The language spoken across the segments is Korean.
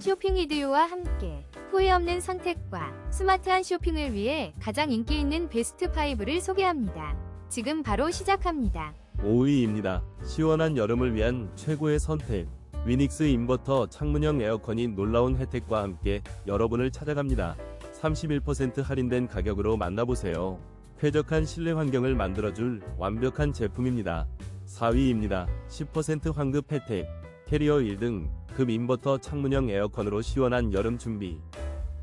쇼핑 리드요와 함께 후회 없는 선택과 스마트한 쇼핑을 위해 가장 인기 있는 베스트 5를 소개합니다. 지금 바로 시작합니다. 5위입니다. 시원한 여름을 위한 최고의 선택. 위닉스 인버터 창문형 에어컨이 놀라운 혜택과 함께 여러분을 찾아갑니다. 31% 할인된 가격으로 만나보세요. 쾌적한 실내 환경을 만들어줄 완벽한 제품입니다. 4위입니다. 10% 환급 혜택. 캐리어 1등 급 인버터 창문형 에어컨으로 시원한 여름 준비.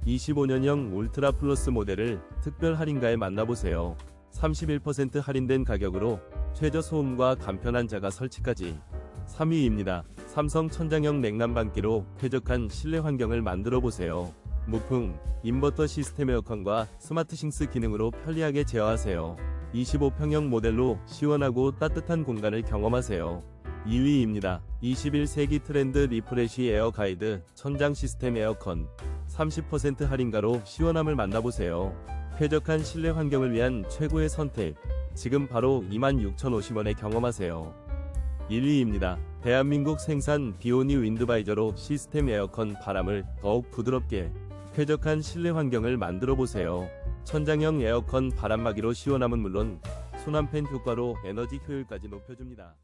25년형 울트라 플러스 모델을 특별 할인가에 만나보세요. 31% 할인된 가격으로 최저 소음과 간편한 자가 설치까지 3위입니다. 삼성 천장형 냉난방기로 쾌적한 실내 환경을 만들어 보세요. 무풍, 인버터 시스템 에어컨과 스마트 싱스 기능으로 편리하게 제어하세요. 25평형 모델로 시원하고 따뜻한 공간을 경험하세요. 2위입니다. 21세기 트렌드 리프레시 에어 가이드 천장 시스템 에어컨 30% 할인가로 시원함을 만나보세요. 쾌적한 실내 환경을 위한 최고의 선택. 지금 바로 26,050원에 경험하세요. 1위입니다. 대한민국 생산 비오니 윈드바이저로 시스템 에어컨 바람을 더욱 부드럽게 쾌적한 실내 환경을 만들어 보세요. 천장형 에어컨 바람막이로 시원함은 물론 순환 팬 효과로 에너지 효율까지 높여줍니다.